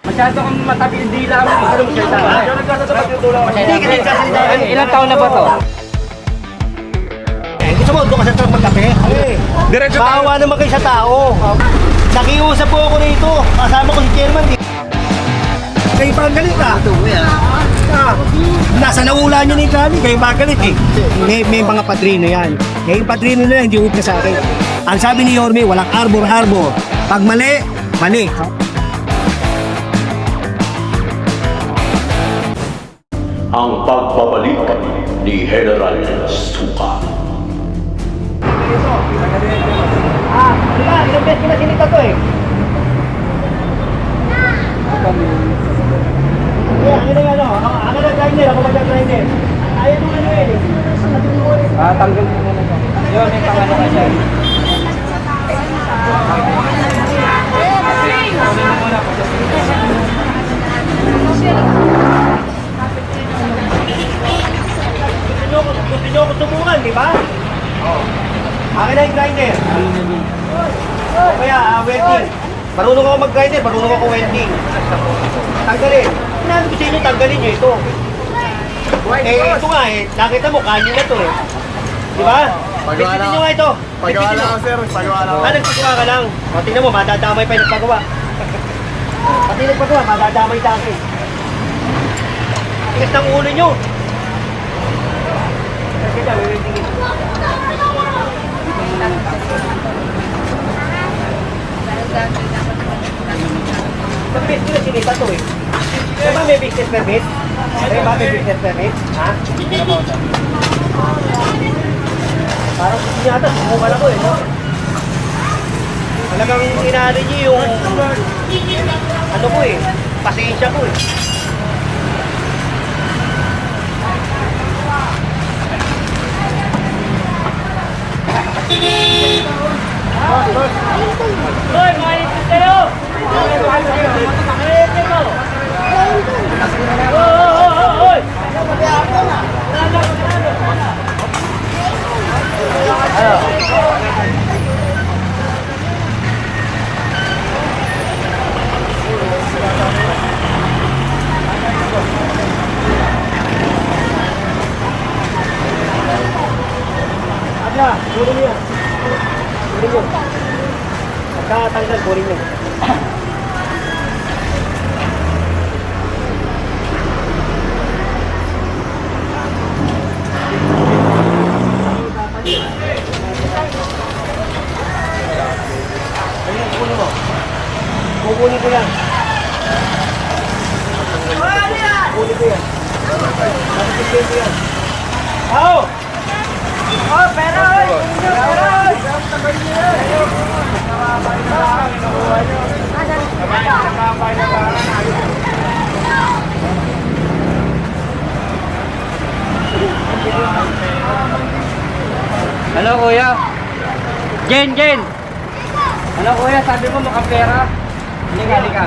Masyado kang matabi yung dila mo. Ano mo ka nagsasalita. Ilan- Ilang taon na ba to? Eh, gusto mo, doon ka sa truck magkape? Diretso tayo. Maawa naman kayo sa tao. Nakiusap po ako rito. Kasama ko si chairman. Kayo pa ang galit ah. Ah, nasa naula niya ni Kali, kayo pa ang galit eh. May, may mga padrino yan. Yung padrino na yan, hindi upna sa akin. Ang sabi ni Yorme, walang arbor-arbor. Pag mali, mali. ang pagbabalik ni General Suka. Ah, di ba? Ilang beses ko na sinita to eh. Kaya, yun ang ano, ako, na grinder, ako mag-grinder. Ayaw nung ano eh. Ah, tanggal mo to. Yun, may pangano ka dyan. Kunin mo muna po. Gusto nyo, ako subukan, di ba? Oo. Akin na yung grinder. O kaya, ah, welding. Marunong ako mag-grinder, marunong ako welding. Tanggalin. Sinabi ko sa inyo, tanggalin nyo ito. Eh, ito nga eh, nakita mo, kanyo na to eh. Di ba? Nyo nga ito. Bitbitin lang nyo. ako, sir. Ako. Ah, nagpagawa ka lang. O, tingnan mo, madadamay pa yung nagpagawa. Pati nagpagawa, madadamay sa akin. Tigas ng ulo nyo. Kasi daw, wiwindingin. Sa business ko na sinita to eh. Di ba may business permit? Di ba may business permit? Ha? Parang gusto niya ata, sumukan ako eh, no? Talagang inaano niyo yung ano ko eh, pasensya ko eh. Hoy, malit kayo! Hoy! Mo yan. Kunin mo. Pagkatanggal, kunin mo. Kukunin ko yan. Kukunin ko yan. Kukunin ko yan. Ako! Oh, pero! Hello, kuya. Jen, Jen. Ano, kuya? Sabi mo mukhang pera. Hindi ka, hindi ka.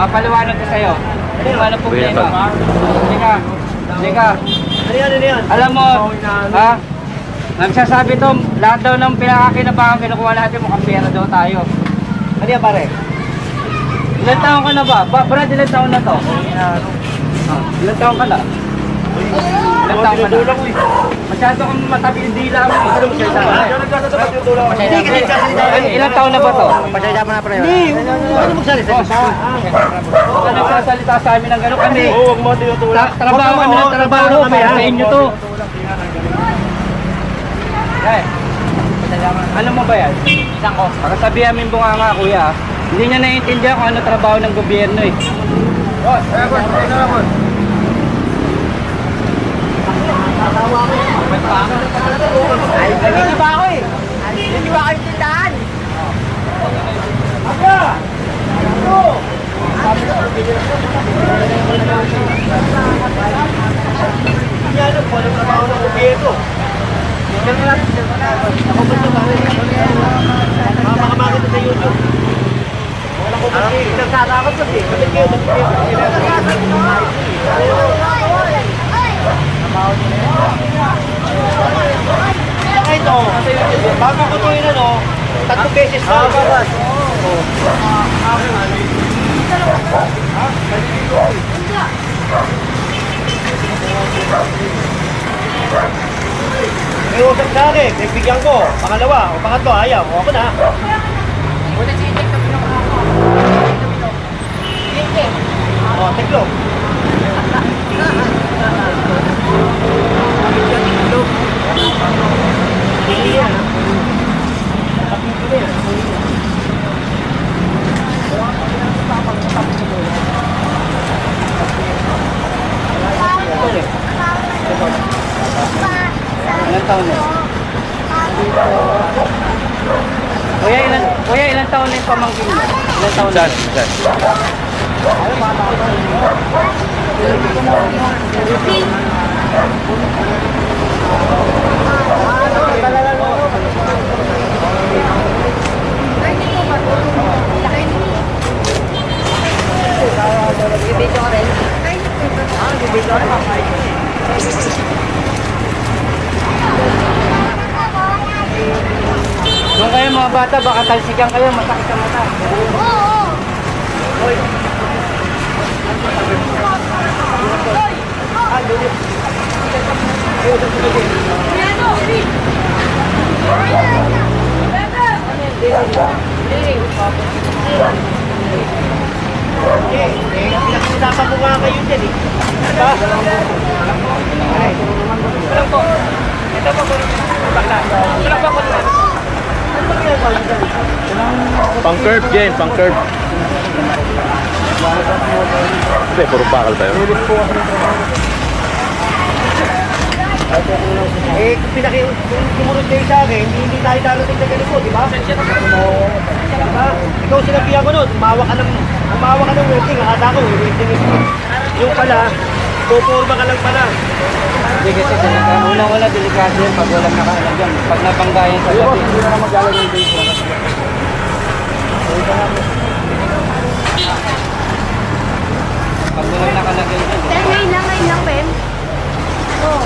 Papaliwanag ko sa'yo. Hindi mo ano problema. Hindi ka. Hindi ka. Ano yan, ano yan? Alam mo, ha? Nagsasabi to, lahat daw ng pinakakinabangan kinukuha natin mukhang pera daw tayo. Ano yan, pare? Ilan taon ka na ba? ba Brad, ilan taon na to? Ah, ilan taon ka na? Ilan taon ka na? Masyado kang matabi yung dila mo. Ano mo. Ay, Ilan taon na ba to? Pasensya mo na, pare. Hindi, ano magsalita? Boss, huwag ka nagsasalita sa amin ng gano'n kami. Oo, huwag mo tinutulak. Tra- trabaho kami mo, ng trabaho para ha? sa inyo to. Eh, alam mo ba yan? Isang ko. Para sabihan mo yung bunganga, kuya. Hindi niya naiintindihan kung ano trabaho ng gobyerno eh. Boss, eh, boss, okay na lang, boss. Nagiging ba ako eh? Nagiging ba kayo tindahan? Abla! Ano? Yan ang pala trabaho bago ko ito yun ano, tatlong beses na. May usap sa akin, may bigyan ko. Pangalawa, o pangatlo, ayaw. O ako na. O, tiklo. Hindi yan? Kapito yan. Ilan taon na? Kuya, ilan, kuya, ilan taon na yung pamangkin mo? Ilan taon na? Nung kayo mga bata, baka talsikan kayo, masakit sa Eh, eh, pinag-usapan ko nga kayo dyan eh. Diba? Alam po. Ito po. Bakla. Ito lang po ako naman. Ano ba ginagawa niyo dyan? Pang curve, Jen, pang curve. Hindi, puro bakal tayo. Eh, kung pinaki, kung sumunod kayo sa akin, hindi, hindi tayo darating na ganito, di ba? Diba? Ikaw sinabihan ko nun, umawa ka ng, umawa ka ng welding, akala ko, is Yung pala, puporma ka lang pala. Hindi kasi delikado. Unang-una delikado yan pag walang nakalagyan. Pag nabanggayan sa gabi. Hindi na maglalagay yung base. Pag walang nakalagay yan. Then, ngayon lang, ngayon lang, Ben. Oo.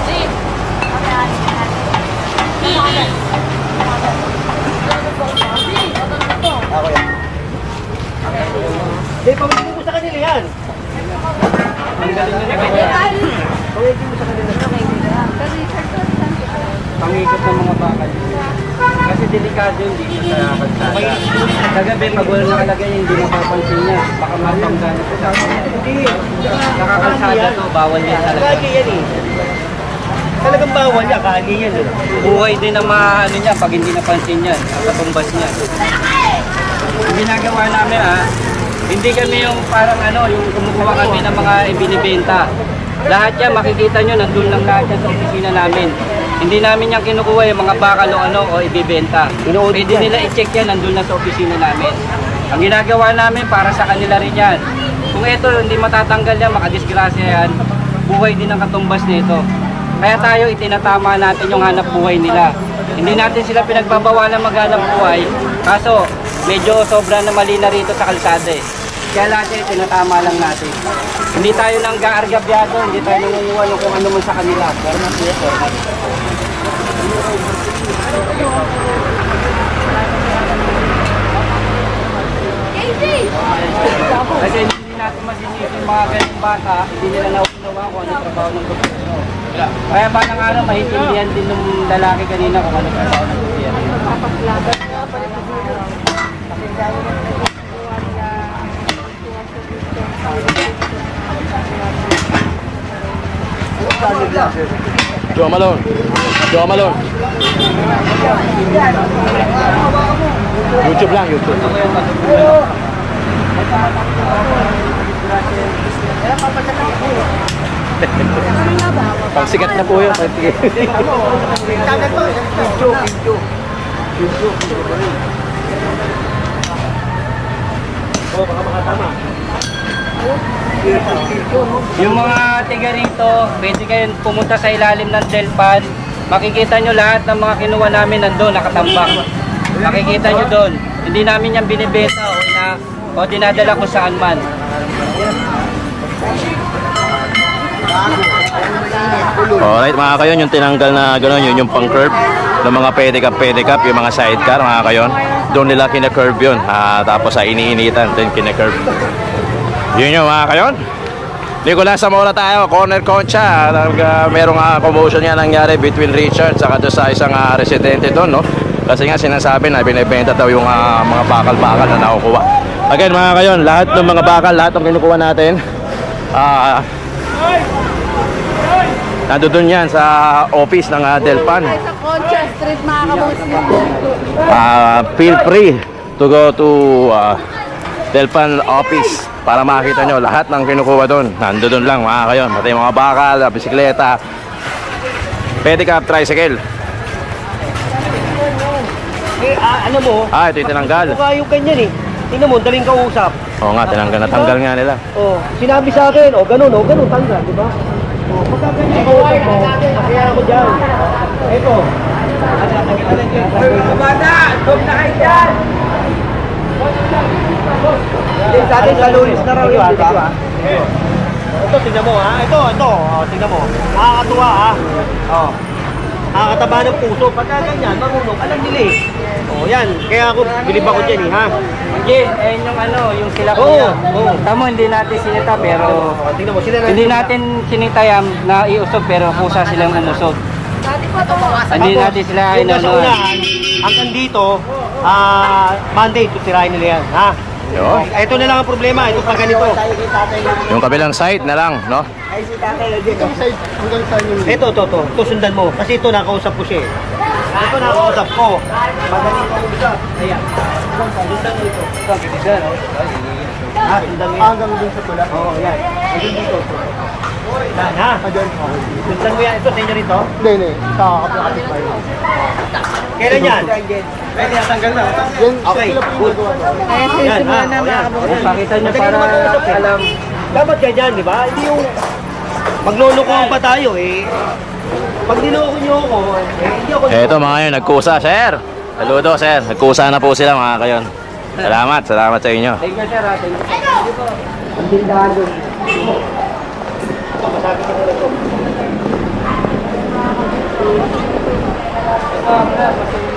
Hindi, pamilin mo sa kanila yan. Ang galing nila kaya. Pamilin mo sa kanila. Pangikot ng mga bakal. Kasi delikado yun dito sa kalsada. Sa gabi, pag walang nakalagay hindi mapapansin niya. Baka mapanggan ito sa Hindi. Nakakalsada to, bawal yan talaga. Kali yan eh. Talagang bawal yan, kali yan eh. Buhay din ang mga ano niya pag hindi napansin yan, ang katumbas niya. Ang ginagawa namin ah, hindi kami yung parang ano, yung kumukuha kami ng mga ibinibenta. Lahat yan, makikita nyo, nandun lang lahat yan sa opisina namin. Hindi namin yan kinukuha yung mga bakal o ano o ibibenta. Ino-audit Pwede yan. nila i-check yan, nandun na sa opisina namin. Ang ginagawa namin para sa kanila rin yan. Kung ito hindi matatanggal yan, makadisgrasya yan, buhay din ang katumbas nito. Kaya tayo itinatama natin yung hanap buhay nila. Hindi natin sila pinagbabawalan maghanap buhay, kaso medyo sobra na mali na rito sa kalsada eh. Kaya lahat yan tinatama lang natin. Hindi tayo nang gaargabyado, hindi tayo nangunguha ng kung ano man sa kanila. Pero mas yun, format. Casey! Kasi hindi natin masinis yung mga ganyung bata, hindi nila nauunawa kung ano trabaho ng gobyerno. Kaya ba nang araw, maintindihan din ng lalaki kanina kung ano trabaho ng gobyerno. Joe Malone. Joe Malone. YouTube lang, YouTube. Kaya? Pang sikat na po yun. Tagal to, video, video. Oh, baka makatama. Yung mga tiga rito, pwede kayong pumunta sa ilalim ng Delpan. Makikita nyo lahat ng mga kinuha namin nandun, nakatambak. Makikita nyo doon. Hindi namin yan binibenta o, na, o dinadala kung saan man. Alright mga kayon, yung tinanggal na gano'n, yun yung pang curve. ng mga pedicab pedicab yung mga sidecar mga kayon doon nila kina-curve yun Ah, tapos sa iniinitan din kina-curve yun yung mga kayon Nicolas Zamora tayo, corner concha. Uh, merong uh, commotion nga nangyari between Richard saka doon sa isang ah, residente doon, no? Kasi nga sinasabi na binibenta daw yung ah, mga bakal-bakal na nakukuha. Again, mga kayon, lahat ng mga bakal, lahat ng kinukuha natin, ah, nandoon yan sa office ng uh, Delpan. Sa Concha Street, mga kabusin. Ah, feel free to go to uh, Delpan office para makita nyo lahat ng kinukuha doon. Nandoon lang mga kayo. Pati mga bakal, bisikleta, pedicab, tricycle. Eh, ah, ano mo, Ah, ito yung tinanggal. mukha yung ganyan eh. Tingnan mo, daling kausap. Oo nga, tinanggal. Natanggal nga nila. Oh, sinabi sa akin, oh, ganun, oh, ganun, tanggal, di ba? Oh, pagka ganyan kausap mo, kaya ako dyan. Ito. Kumada! Stop na kayo dyan! Sa atin, sa Luis na raw yun, di ba? Ito, tingnan mo ha. Ito, ito. Oh, tingnan mo. Nakakatuwa ha. Oh. Nakakataba ng puso. Pagka ganyan, marunong, alam nila eh. Oh, yan. Kaya ako, bilib ako dyan eh, ha? Jen, ayun yung ano, yung sila Oo, kuya. oo. Tamo, hindi natin sinita pero... Oh, tingnan mo, sila na. Hindi natin sinitayam na iusog pero kusa silang umusog. Dati po ito Hindi natin sila Yung nasa inanuhan. unahan, hanggang dito, ah, Monday, tutirahin nila yan, ha? Yun. Ito na lang ang problema, ito pa ganito. Yung kabilang side na lang, no? Ito, ito, ito. Ito sundan mo. Kasi ito nakausap ko siya eh. Ito nakausap ko. Madaling kausap. Ayan. Sundan mo ito. Ha, sundan mo yan. Hanggang dun sa tula? Oo, yan. Hanggang dito. Yan, ha? Sundan mo yan. Ito, sa inyo rito? Hindi, hindi. Sa kapit pa yun. Kailan yan? Na. Yan, Okay, sila po good. yung nagawa. Yan, ha? O, yan. O, pakita nyo para alam. Dapat ka dyan, di ba? Hindi yung maglulukuhan pa tayo eh. Pag niloko nyo ako, eh, hindi ako Eto mga yun, nagkusa, sir. Saludo, sir. Nagkusa na po sila mga kayon. Salamat, salamat sa inyo. Thank you, sir. ah. Thank you. Ang tindahan doon. Ito, Ah,